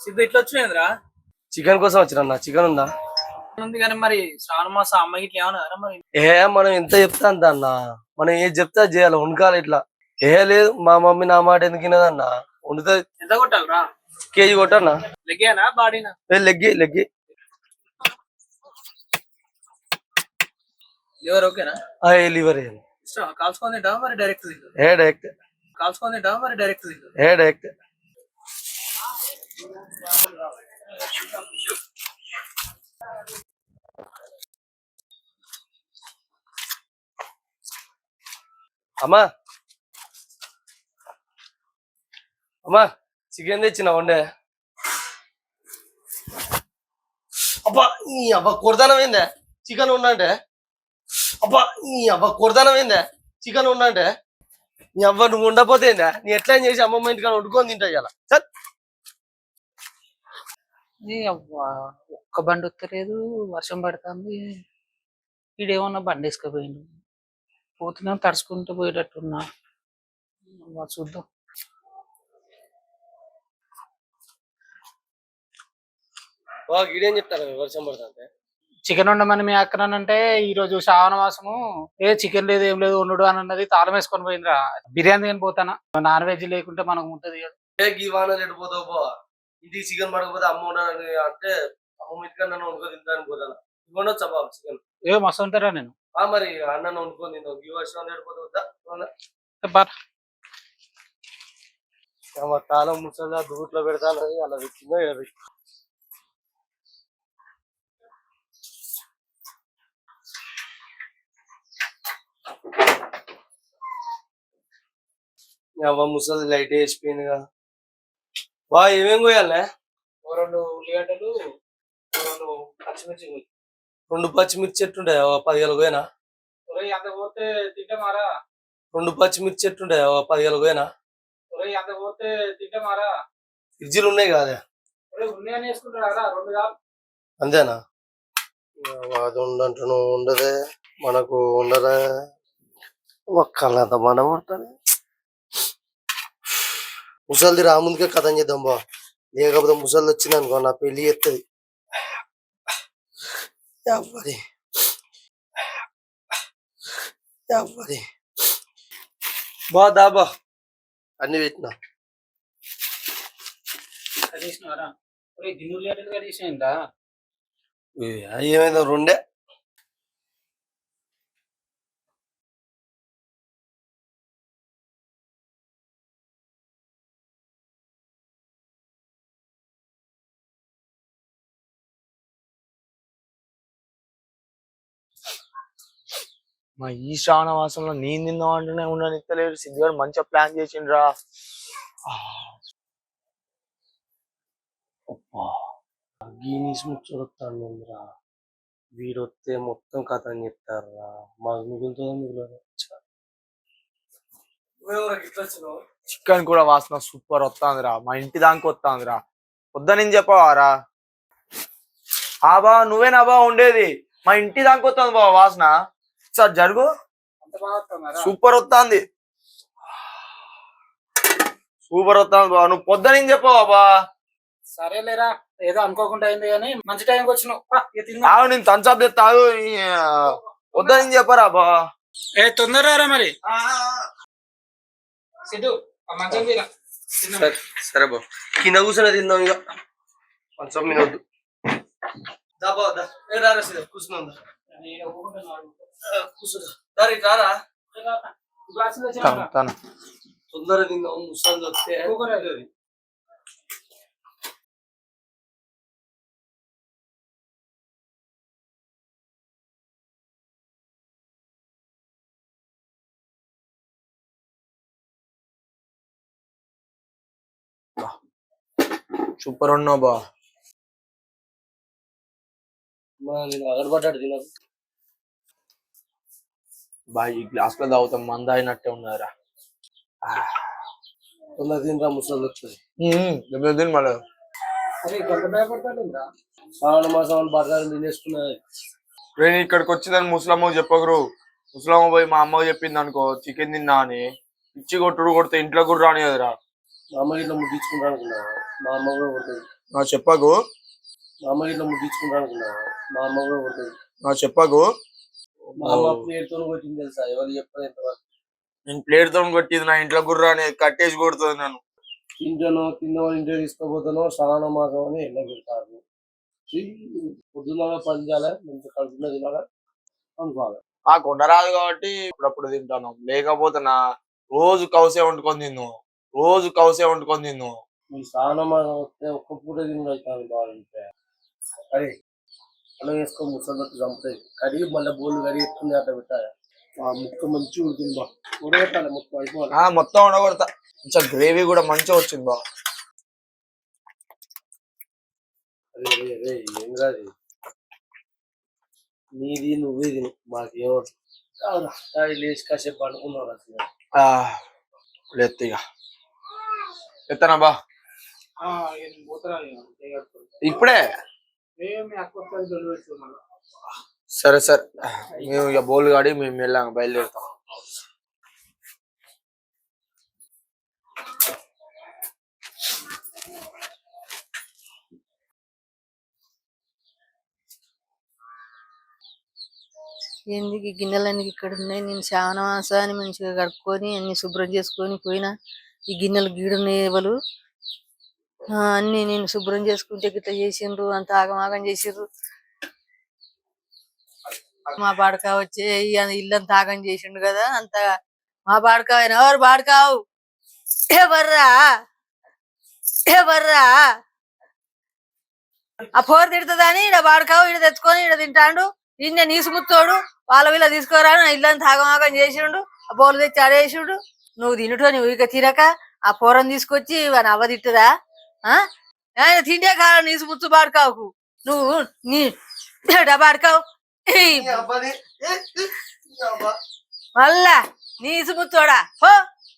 సిద్ధు ఇట్లా వచ్చినాయిరా చికెన్ కోసం వచ్చిన చికెన్ ఉందా? ఉంది కానీ మరి శ్రావణ మాసం అమ్మాయి ఇట్లా ఏమన్నా మరి? ఏ మనం ఎంత చెప్తా అంత అన్న? మనం ఏది చెప్తే చేయాలి వండుకోవాలి ఇట్లా. ఏ లేదు మా మమ్మీ నా మాట ఎందుకు వినదన్న వండుతా. ఎంత కొట్టావురా కేజీ కొట్టన్నా? లెగ్గానా బాడీనా? ఏ లెగ్గి లెగ్గి. లివర్ ఓకేనా? ఆ, ఏ లివర్. ఇష్టం కాల్చుకొని తింటావా మరి డైరెక్ట్ తింటావు ఏ డైరెక్ట్ కాల్చుకొని తింటావా మరి డైరెక్ట్ తింటావు ఏ డైరెక్ట్ అమ్మా. అమ్మా చికెన్ తెచ్చిన వండే. అబ్బా ఈ అబ్బా కొడదానం చికెన్ ఉండంటే అబ్బా ఈ అబ్బా కొడదానం చికెన్ ఉండంటే నీ అవ్వ నువ్వు ఉండపోతే నీ ఎట్లా చేసి అమ్మమ్మ ఇంటికాడ వండుకొని తింటా ఇలా సార్ ఏ అవ్వా ఒక్క బండి వస్తలేదు వర్షం పడుతుంది. ఈడేమన్నా బండి వేసుకుపోయిండు పోతున్నా తడుచుకుంటూ పోయేటట్టున్నా. అవ్వా చూద్దాం. బాగా గిడేం చెప్తారు? వర్షం పడుతుంటే. చికెన్ వండమని మీ అక్కనంటే ఈ రోజు శ్రావణ మాసము. ఏ చికెన్ లేదు ఏం లేదు వండుడు అని అన్నది తాళం వేసుకొని పోయిందిరా బిర్యానీ తిని పోతానా? నాన్ వెజ్ లేకుంటే మనకు ఉంటది ఏ గీ ఇంటికి చికెన్ పడకపోతే అమ్మ ఉండని అంటే అమ్మ ఇంటికాడ నన్ను వండుకొని తింటాను పోతాను. ఇవ్వండొచ్చా బాబు చికెన్? ఏ మస్తు ఉంటారా నేను? ఆ మరి అన్న వండుకొని ఎడిపోతావు వద్దా? బార్ మా తాళం ముసలా దూట్లో పెడతాను అలా పెట్టిందో ఇలా పెట్టి ముసలి లైట్ వేసిపోయిందిగా. బా ఏమేం కోయాలనే ఓ రెండు ఉల్లిగడ్డలు రెండు పచ్చిమిర్చి. రెండు పచ్చిమిర్చి చెట్టు ఉండే పదివేల పోయినా? ఒరేయ్ అంత పోతే తింటామారా? రెండు పచ్చిమిర్చి చెట్టు ఉండే పదివేల పోయినా? ఒరేయ్ అంత పోతే తింటామారా? ఫ్రిడ్జిలు ఉన్నాయి కదా. ఒరేయ్ ఉన్నాయని వేసుకుంటారా రెండు కాదు. అంతేనా? అది ఉండంటును ఉండదే మనకు ఉండదే. ఒక్కళ్ళంత మనం ఉంటుంది. ముసలిది రాముందుకే కథం చేద్దాం బా. లేకపోతే ముసలి వచ్చింది అనుకో నా పెళ్ళి ఎత్తది ఎవ్వరి. ఎవ్వరి. బా దాబా అన్ని పెట్టినా. ఏమైందో రెండే. మా ఈ శ్రావణ మాసంలో నేను తిందాం అంటూనే ఉండనిత్తలేడు సిద్ధిగాడు మంచిగా ప్లాన్ చేసిండ్రా. గీనీస్ ముచ్చొడతాను వీడొస్తే మొత్తం కథ అని చెప్తారా మాకు మిగులుతుందో మిగులుతుందో చికెన్ కూడా వాసన సూపర్ వస్తాందిరా మా ఇంటి దానికి వస్తాందిరా వద్దని చెప్పవారా? ఆ బా నువ్వేనా బా ఉండేది? మా ఇంటి దానికి వస్తుంది బావ వాసన. సార్ జరుగు. సూపర్ వస్తుంది సూపర్ వస్తుంది బా నువ్వు పొద్దున చెప్పవా బా సరేలేరా ఏదో అనుకోకుండా అయింది కానీ మంచి టైంకి వచ్చినావు. నేను తంచాప్ తాగు వద్దని చెప్పరా బా. ఏ తొందరరా మరి? సిద్ధు మంచం. సరే బా. కింద కూర్చొని తిందాం ఇక. కొంచెం మినొద్దు దా బా దా. ఏ రారా సీదా కూర్చున్నాం తొందరగా తిందాం ముసలి వస్తే. సూపర్ ఉన్నావు బా. మా నేను అగడబడ్డాడు తినదు బా ఈ గ్లాస్లో తాగుతాం మంద అయినట్టే ఉన్నదిరా. తొందర తినరా ముసలి తిని మళ్ళీ. శ్రావణ మాసం వాళ్ళు బట్టలు తినేసుకున్నది. నేను ఇక్కడికి వచ్చిందని చెప్పకరు. ముసలమ్మ పోయి మా అమ్మకు చెప్పింది అనుకో చికెన్ తిన్నా అని. ఇచ్చి కొట్టుడు కొడితే ఇంట్లో కూడా రాని కదరా. మా అమ్మ ఇట్లా ముట్టించుకుంటా అనుకున్నా మా అమ్మ కూడా కొడుతుంది. నా చెప్పకు. మా అమ్మ ఇట్లా అనుకున్నా మా అమ్మ కూడా కొడుతుంది. నా చెప్పకు. అమ్మ కొట్టింది తెలుసా? ఎవరు ఇంతవరకు. నేను ప్లేట్తో కొట్టింది నా ఇంట్లో గుర్రా అనేది కట్టేసి కొడుతుంది నన్ను. ఇంట్లోనో తిన్నో ఇంట్లో తీసుకోపోతానో శ్రావణ మాసం అని ఎండ పెడతారు. పొద్దున్న పని చేయాలి? మంచి కడుపులో తినాలి? అనుకోవాలి? ఆ కొండ రాదు కాబట్టి అప్పుడప్పుడు తింటాను. లేకపోతే నా రోజు కౌసే వండుకొని తిన్ను. రోజు కౌసే వండుకొని తిన్ను. శ్రావణ మాసం వస్తే ఒక్క పూట తినగలుగుతాను బాగుంటే అరే అన్నం వేసుకొని ముసలి చంపుతాయి. కడిగి మళ్ళీ బోళ్ళు కడిగి ఎత్తుకుని అట్లా పెట్టాలి. ఆ ముక్క మంచిగా ఉంటుంది బా. ఉడగట్టాలి మొత్తం అయిపోవాలి. ఆ మొత్తం ఉండగొడతా. కొంచెం గ్రేవీ కూడా మంచిగా వచ్చింది బా. అరే అరే అరే ఏం కాదు నీది నువ్వే తిను మాకేమవుతుంది లేచి కాసేపు ఇక. ఎత్తనా బా. ఇప్పుడే? సరే సరే. మేము ఇక బోల్ గాడి మేము వెళ్ళాం బయలుదేరుతాం. ఎందుకు ఈ గిన్నెలన్నీ ఇక్కడ ఉన్నాయి? నేను శ్రావణ మాసాన్ని మంచిగా కడుక్కొని అన్ని శుభ్రం చేసుకొని పోయినా. ఈ గిన్నెలు గీడున్నాయి ఎవరు? ఆ, అన్ని నేను శుభ్రం చేసుకుంటే గిట్ల చేసిండ్రు అంత ఆగమాగం చేసిండ్రు. మా బాడక వచ్చే ఈ ఇల్లంతా ఆగం చేసిండు కదా అంత మా బాడక ఎవరు బాడకావు? ఎవర్రా? ఎవర్రా? ఆ ఫోర్ తిడుతుందని ఈడ బాడకావు ఈడ తెచ్చుకొని ఈడ తింటాడు. ఈయన నీసుముత్తోడు వాళ్ళ వీళ్ళ తీసుకోరా నా ఇల్లంతా ఆగమాగం చేసిండు. ఆ బోలు తెచ్చి ఆడేసిండు. నువ్వు తినుటో నువ్వు ఇక తినక ఆ పోరం తీసుకొచ్చి వాని అవ్వ తిట్టదా? తిండే కాలం నీసుముత్తు బాడుకావుకు నువ్వు నీ బాడుకావు ఈ అబ్బాది ఏ, ఏ, ఈ